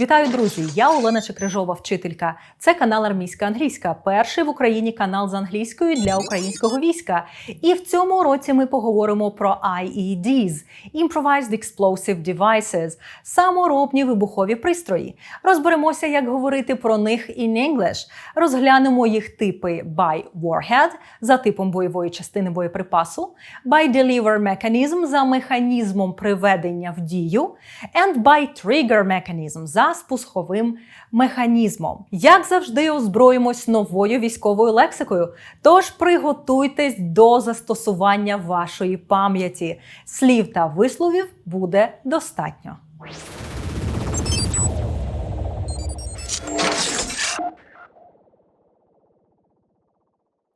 Вітаю, друзі! Я Олена Чекрижова, вчителька. Це канал Армійська англійська, перший в Україні канал з англійською для українського війська. І в цьому році ми поговоримо про IEDs – Improvised Explosive Devices – саморобні вибухові пристрої. Розберемося, як говорити про них in English. Розглянемо їх типи by warhead за типом бойової частини боєприпасу, by deliver mechanism за механізмом приведення в дію, and by trigger mechanism за спусковим механізмом. Як завжди, озброїмось новою військовою лексикою. Тож приготуйтесь до застосування вашої пам'яті. Слів та висловів буде достатньо.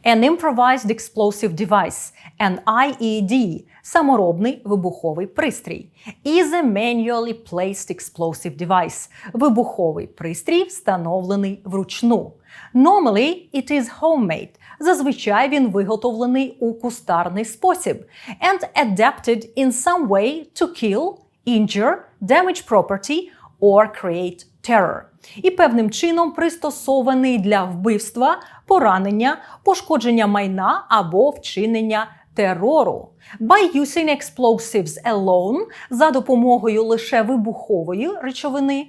An improvised explosive device, an IED – саморобний вибуховий пристрій. Is a manually placed explosive device – вибуховий пристрій, встановлений вручну. Normally it is homemade. Зазвичай він виготовлений у кустарний спосіб. And adapted in some way to kill, injure, damage property or create terror. І певним чином пристосований для вбивства, поранення, пошкодження майна або вчинення терору. By using explosives alone за допомогою лише вибухової речовини.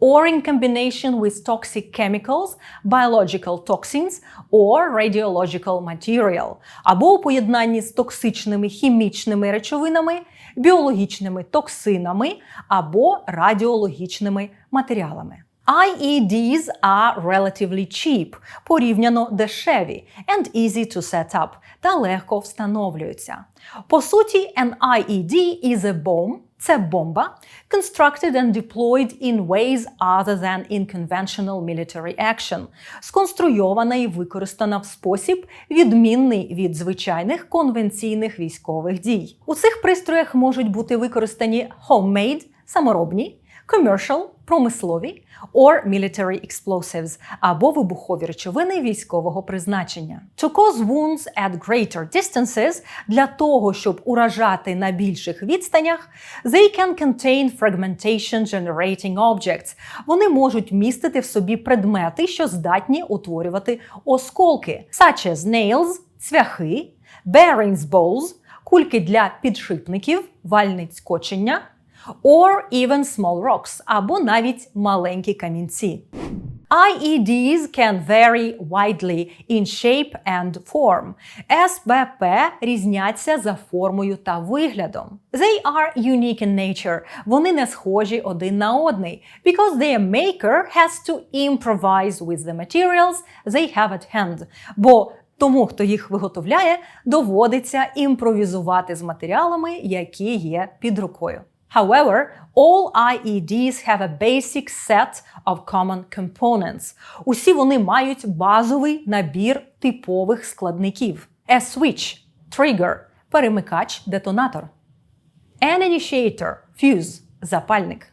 Or in combination with toxic chemicals, biological toxins or radiological material, або у поєднанні з токсичними хімічними речовинами, біологічними токсинами або радіологічними матеріалами. IEDs are relatively cheap, порівняно дешеві, and easy to set up, та легко встановлюються. По суті, an IED is a bomb – це бомба, constructed and deployed in ways other than in conventional military action, сконструйована і використана в спосіб, відмінний від звичайних конвенційних військових дій. У цих пристроях можуть бути використані homemade – саморобні, commercial – промислові, or military explosives або вибухові речовини військового призначення. To cause wounds at greater distances для того, щоб уражати на більших відстанях, they can contain fragmentation generating objects. Вони можуть містити в собі предмети, що здатні утворювати осколки, such as nails – цвяхи, bearings balls – кульки для підшипників, вальниць кочення, or even small rocks, або навіть маленькі камінці. IEDs can vary widely in shape and form. СБП різняться за формою та виглядом. They are unique in nature. Вони не схожі один на одний. Because their maker has to improvise with the materials they have at hand. Бо тому, хто їх виготовляє, доводиться імпровізувати з матеріалами, які є під рукою. However, all IEDs have a basic set of common components. Усі вони мають базовий набір типових складників: A switch – trigger – перемикач, детонатор. An initiator – fuse – запальник.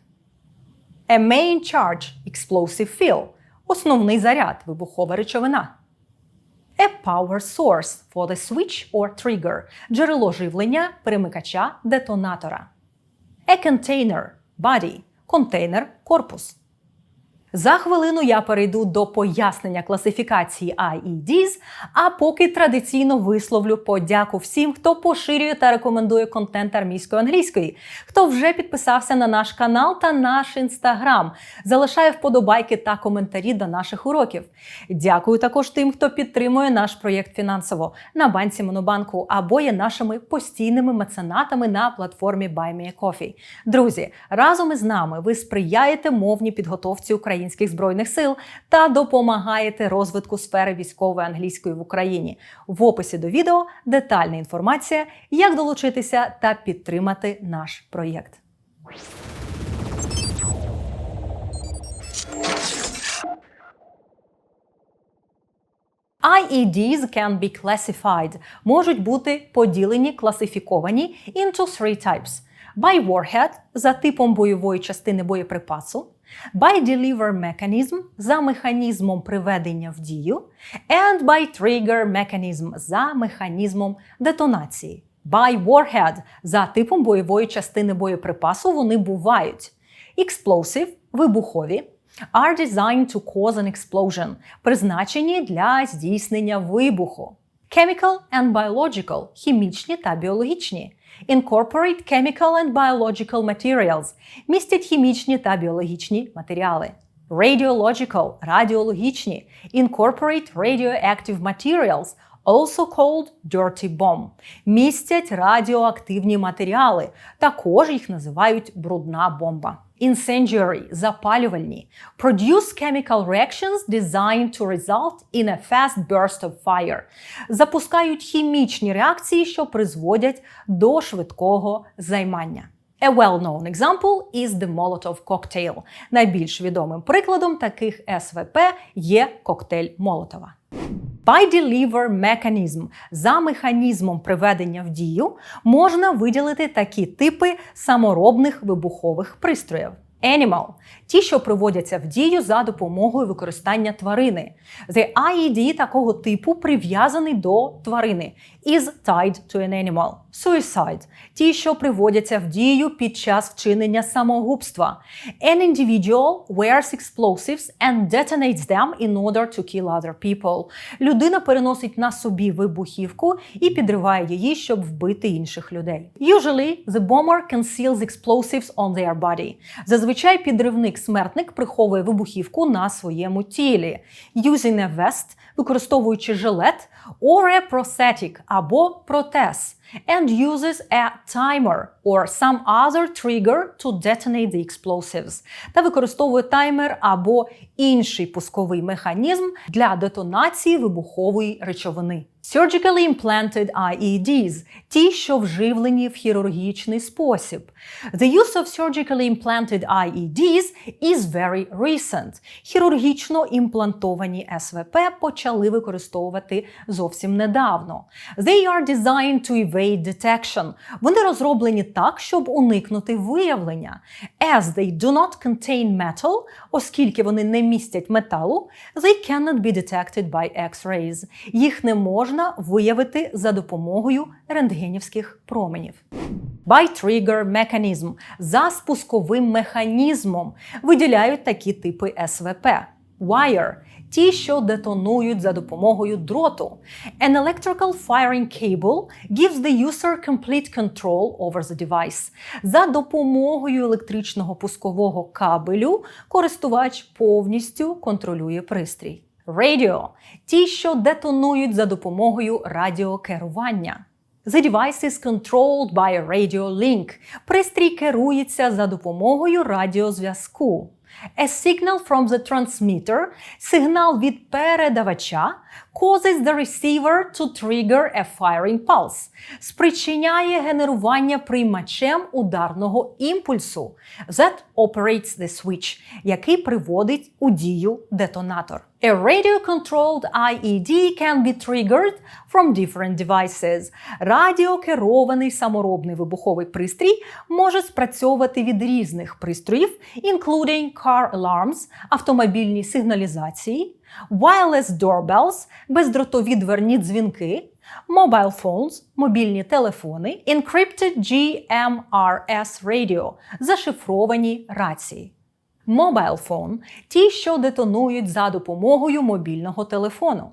A main charge – explosive fill – основний заряд, вибухова речовина. A power source for the switch or trigger – джерело живлення, перемикача, детонатора. A container – body – контейнер, корпус. За хвилину я перейду до пояснення класифікації IEDs, а поки традиційно висловлю подяку всім, хто поширює та рекомендує контент армійської англійської, хто вже підписався на наш канал та наш інстаграм, залишає вподобайки та коментарі до наших уроків. Дякую також тим, хто підтримує наш проєкт фінансово на банці Монобанку або є нашими постійними меценатами на платформі BuyMeACoffee. Друзі, разом із нами ви сприяєте мовній підготовці України українських збройних сил та допомагаєте розвитку сфери військової англійської в Україні. В описі до відео детальна інформація, як долучитися та підтримати наш проєкт. IEDs can be classified – можуть бути поділені, класифіковані into three types. By warhead – за типом бойової частини боєприпасу, by deliver mechanism – за механізмом приведення в дію, and by trigger mechanism – за механізмом детонації. By warhead – за типом бойової частини боєприпасу вони бувають explosive – вибухові are designed to cause an explosion, призначені для здійснення вибуху. Chemical and biological хімічні та біологічні. Incorporate chemical and biological materials містять хімічні та біологічні матеріали. Radiological радіологічні. Incorporate radioactive materials also called dirty bomb. Містять радіоактивні матеріали. Також їх називають брудна бомба. Incendiary – запалювальні. Produce chemical reactions designed to result in a fast burst of fire. Запускають хімічні реакції, що призводять до швидкого займання. A well-known example is the Molotov cocktail. Найбільш відомим прикладом таких СВП є коктейль Молотова. By deliver mechanism за механізмом приведення в дію можна виділити такі типи саморобних вибухових пристроїв. Animal – ті, що приводяться в дію за допомогою використання тварини. The IED такого типу прив'язаний до тварини. Is tied to an animal. Suicide – ті, що приводяться в дію під час вчинення самогубства. An individual wears explosives and detonates them in order to kill other people. Людина переносить на собі вибухівку і підриває її, щоб вбити інших людей. Usually, the bomber conceals explosives on their body. Зазвичай підривник-смертник приховує вибухівку на своєму тілі. Using a використовуючи жилет, or a або протез and uses a timer or some other trigger to detonate the explosives. Та використовує таймер або інший пусковий механізм для детонації вибухової речовини. Surgically implanted IEDs – ті, що вживлені в хірургічний спосіб. The use of surgically implanted IEDs is very recent. Хірургічно імплантовані СВП почали використовувати зовсім недавно. They are designed to evade detection. Вони розроблені так, щоб уникнути виявлення. As they do not contain metal, оскільки вони не містять металу, they cannot be detected by X-rays. Їх не можна виявити за допомогою рентгенівських променів. By trigger mechanism – за спусковим механізмом виділяють такі типи СВП. Wire – ті, що детонують за допомогою дроту. An electrical firing cable gives the user complete control over the device. За допомогою електричного пускового кабелю користувач повністю контролює пристрій. Radio – ті, що детонують за допомогою радіокерування. The device is controlled by a radio link. Пристрій керується за допомогою радіозв'язку. A signal from the transmitter – сигнал від передавача causes the receiver to trigger a firing pulse. Спричиняє генерування приймачем ударного імпульсу that operates the switch, який приводить у дію детонатор. A radio-controlled IED can be triggered from different devices. Радіокерований саморобний вибуховий пристрій може спрацьовувати від різних пристроїв, including car alarms, автомобільні сигналізації, wireless doorbells, бездротові дверні дзвінки, mobile phones, мобільні телефони, encrypted GMRS radio, зашифровані рації. Mobile phone – ті, що детонують за допомогою мобільного телефону.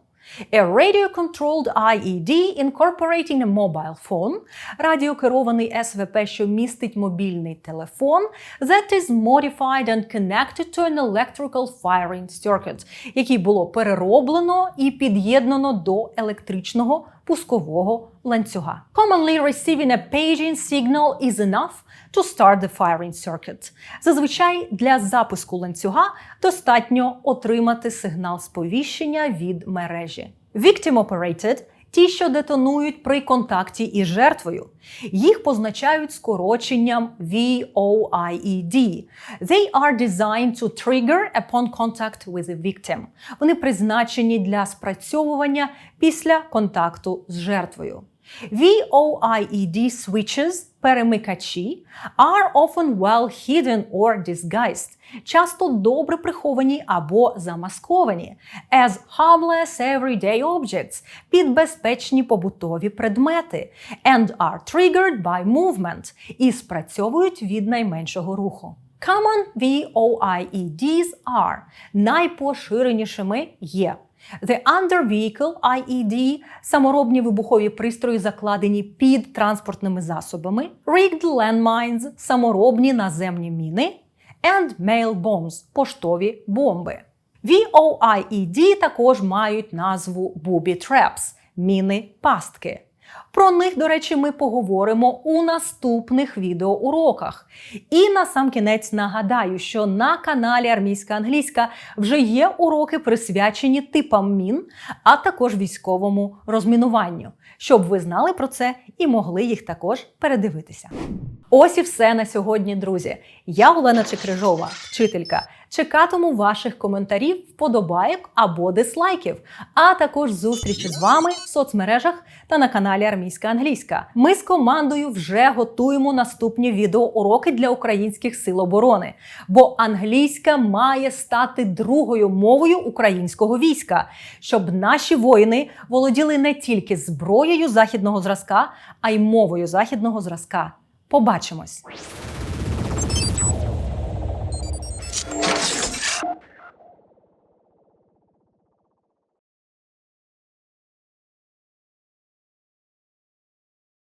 A radio-controlled IED incorporating a mobile phone – радіокерований СВП, що містить мобільний телефон that is modified and connected to an electrical firing circuit, який було перероблено і під'єднано до електричного пускового ланцюга. Commonly receiving a paging signal is enough to start the firing circuit. Зазвичай для запуску ланцюга достатньо отримати сигнал сповіщення від мережі. Victim operated – ті, що детонують при контакті із жертвою. Їх позначають скороченням VOIED. They are designed to trigger upon contact with the victim. Вони призначені для спрацьовування після контакту з жертвою. VOIED switches перемикачі are often well hidden or disguised, часто добре приховані або замасковані, as harmless everyday objects, під безпечні побутові предмети, and are triggered by movement і спрацьовують від найменшого руху. Common VOIEDs are найпоширенішими є The Under Vehicle IED – саморобні вибухові пристрої, закладені під транспортними засобами, Rigged Landmines – саморобні наземні міни, and Mail Bombs – поштові бомби. VOIED також мають назву Booby Traps – міни-пастки. Про них, до речі, ми поговоримо у наступних відеоуроках. І на сам кінець нагадаю, що на каналі Армійська англійська вже є уроки присвячені типам мін, а також військовому розмінуванню, щоб ви знали про це і могли їх також передивитися. Ось і все на сьогодні, друзі. Я Олена Чекрижова, вчителька. Чекатиму ваших коментарів, вподобайок або дислайків, а також зустрічі з вами в соцмережах та на каналі Армійська Англійська. Ми з командою вже готуємо наступні відеоуроки для українських сил оборони, бо англійська має стати другою мовою українського війська, щоб наші воїни володіли не тільки зброєю західного зразка, а й мовою західного зразка. Побачимось!